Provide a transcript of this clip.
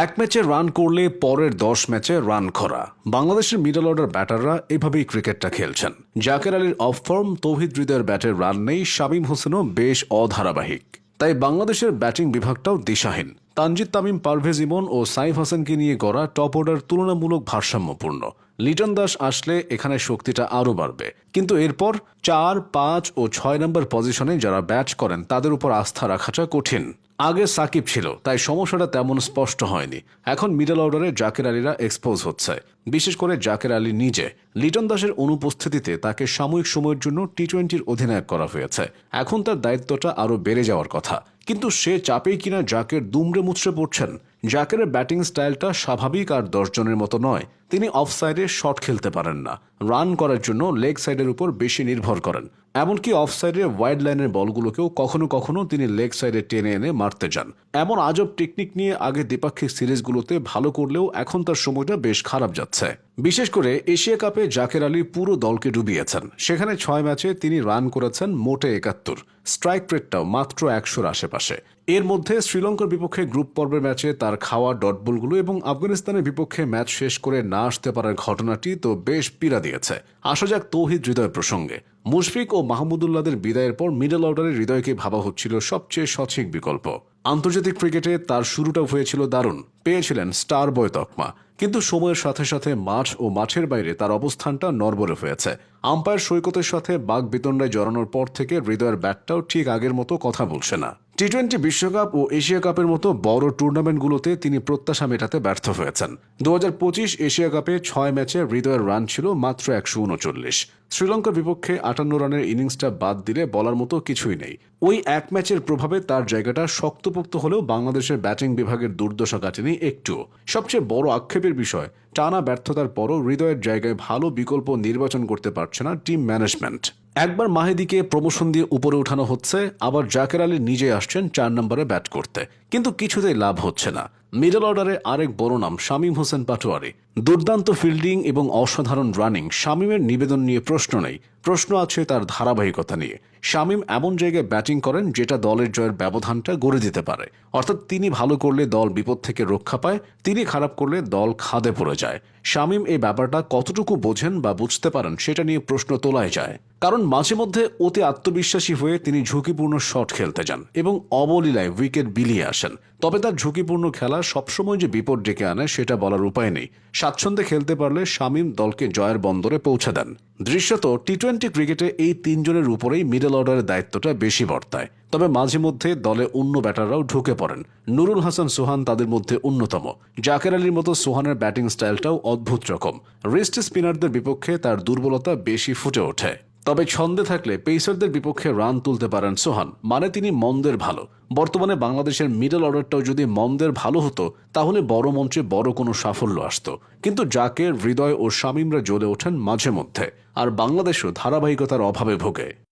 এক ম্যাচে রান করলে পরের দশ ম্যাচে রান করা বাংলাদেশের মিডল অর্ডার ব্যাটাররা এভাবেই ক্রিকেটটা খেলছেন। জাকের আলীর অফ ফর্ম তৌহিদ হৃদয়ের ব্যাটের রান নেই, শামীম হোসেনও বেশ অধারাবাহিক। তাই বাংলাদেশের ব্যাটিং বিভাগটাও দিশাহীন। তানজিদ তামিম, পারভেজ ইমন ও সাইফ হাসানকে নিয়ে গড়া টপ অর্ডার তুলনামূলক ভারসাম্যপূর্ণ। লিটন দাস আসলে এখানে শক্তিটা আরও বাড়বে। কিন্তু এরপর চার, পাঁচ ও ছয় নম্বর পজিশনে যারা ব্যাট করেন, তাদের উপর আস্থা রাখাটা কঠিন। আগে সাকিব ছিল, তাই সমস্যাটা তেমন স্পষ্ট হয়নি। এখন মিডল অর্ডারে জাকের আলীরা এক্সপোজ হচ্ছে। বিশেষ করে জাকের আলী নিজে। লিটন দাসের অনুপস্থিতিতে তাকে সাময়িক সময়ের জন্য টি টোয়েন্টির অধিনায়ক করা হয়েছে। এখন তার দায়িত্বটা আরও বেড়ে যাওয়ার কথা। কিন্তু সে চাপেই কিনা জাকের দুমড়ে মুচড়ে পড়ছেন। জাকের ব্যাটিং স্টাইলটা স্বাভাবিক আর দশজনের মতো নয়। তিনি অফ সাইডে শট খেলতে পারেন না। রান করার জন্য লেগ সাইডের উপর বেশি নির্ভর করেন। এমনকি অফ সাইডে ওয়াইড লাইনের বলগুলোকেও কখনো কখনো তিনি লেগ সাইডে টেনে এনে মারতে যান। এমন আজব টেকনিক নিয়ে আগে দ্বিপাক্ষিক সিরিজগুলোতে ভালো করলেও এখন তার সময়টা বেশ খারাপ যাচ্ছে। বিশেষ করে এশিয়া কাপে জাকের আলী পুরো দলকে ডুবিয়েছেন। সেখানে ছয় ম্যাচে তিনি রান করেছেন মোটে একাত্তর। স্ট্রাইক রেটটাও মাত্র একশোর আশেপাশে। এর মধ্যে শ্রীলঙ্কার বিপক্ষে গ্রুপ পর্বের ম্যাচে তার খাওয়া ডট বলগুলো এবং আফগানিস্তানের বিপক্ষে ম্যাচ শেষ করে না আসতে পারার ঘটনাটি তো বেশ পীড়া দিয়েছে। আসা যাক তৌহিদ হৃদয় প্রসঙ্গে। মুশফিক ও মাহমুদুল্লাদের বিদায়ের পর মিডল অর্ডারের হৃদয়কে ভাবা হচ্ছিল সবচেয়ে সঠিক বিকল্প। আন্তর্জাতিক ক্রিকেটে তার শুরুটাও হয়েছিল দারুণ, পেয়েছিলেন স্টার বয় তকমা। কিন্তু সময়ের সাথে সাথে মাঠ ও মাঠের বাইরে তার অবস্থানটা নরবরে হয়েছে। আম্পায়ার সৈকতের সাথে বাঘ বিতণ্ডায় জড়ানোর পর থেকে হৃদয়ের ব্যাটটাও ঠিক আগের মতো কথা বলছে না। টি টোয়েন্টি বিশ্বকাপ ও এশিয়া কাপের মতো বড় টুর্নামেন্টগুলোতে তিনি প্রত্যাশা মেটাতে ব্যর্থ হয়েছেন। দুহাজার পঁচিশ এশিয়া কাপে ছয় ম্যাচে হৃদয়ের রান ছিল মাত্র একশো উনচল্লিশ। শ্রীলঙ্কার বিপক্ষে আটান্ন রানের ইনিংসটা বাদ দিলে বলার মতো কিছুই নেই। ওই এক ম্যাচের প্রভাবে তার জায়গাটা শক্তপোক্ত হলেও বাংলাদেশের ব্যাটিং বিভাগের দুর্দশা কাটেনি একটু সবচেয়ে বড় আক্ষেপের বিষয়, টানা ব্যর্থতার পরও হৃদয়ের জায়গায় ভালো বিকল্প নির্বাচন করতে পারছে না টিম ম্যানেজমেন্ট। একবার মাহেদিকে প্রমোশন দিয়ে উপরে উঠানো হচ্ছে, আবার জাকের আলী নিজে আসছেন চার নম্বরে ব্যাট করতে। কিন্তু কিছুতেই লাভ হচ্ছে না। মিডল অর্ডারে আরেক বড় নাম শামীম হোসেন পাটোয়ারি। দুর্দান্ত ফিল্ডিং এবং অসাধারণ রানিং শামীমের নিবেদন নিয়ে প্রশ্ন নেই। প্রশ্ন আছে তার ধারাবাহিকতা নিয়ে। শামীম এমন জায়গায় ব্যাটিং করেন যেটা দলের জয়ের ব্যবধানটা গড়ে দিতে পারে। অর্থাৎ তিনি ভালো করলে দল বিপদ থেকে রক্ষা পায়, তিনি খারাপ করলে দল খাদে পড়ে যায়। শামীম এই ব্যাপারটা কতটুকু বোঝেন বা বুঝতে পারেন সেটা নিয়ে প্রশ্ন তোলাই যায়। কারণ মাঝে মধ্যে অতি আত্মবিশ্বাসী হয়ে তিনি ঝুঁকিপূর্ণ শট খেলতে যান এবং অবলীলায় উইকেট বিলিয়ে আসেন। তবে তার ঝুঁকিপূর্ণ খেলা সবসময় যে বিপদ ডেকে আনে সেটা বলার উপায় নেই। স্বাচ্ছন্দ্যে খেলতে পারলে শামীম দলকে জয়ের বন্দরে পৌঁছে দেন। দৃশ্যত টি টোয়েন্টি ক্রিকেটে এই তিনজনের উপরেই মিডল অর্ডারের দায়িত্বটা বেশি বর্তায়। তবে মাঝে মধ্যে দলে অন্য ব্যাটাররাও ঢুকে পড়েন। নুরুল হাসান সোহান তাদের মধ্যে অন্যতম। জাকের আলীর মতো সোহানের ব্যাটিং স্টাইলটাও অদ্ভুত রকম। রিস্ট স্পিনারদের বিপক্ষে তার দুর্বলতা বেশি ফুটে ওঠে। তবে ছন্দে থাকলে পেসারদের বিপক্ষে রান তুলতে পারেন সোহান। মানে তিনি মন্দের ভালো। বর্তমানে বাংলাদেশের মিডল অর্ডারটাও যদি মন্দের ভালো হতো, তাহলে বড় মঞ্চে বড় কোনো সাফল্য আসত। কিন্তু জাকের, হৃদয় ও শামীমরা জ্বলে ওঠেন মাঝে মধ্যে। আর বাংলাদেশও ধারাবাহিকতার অভাবে ভোগে।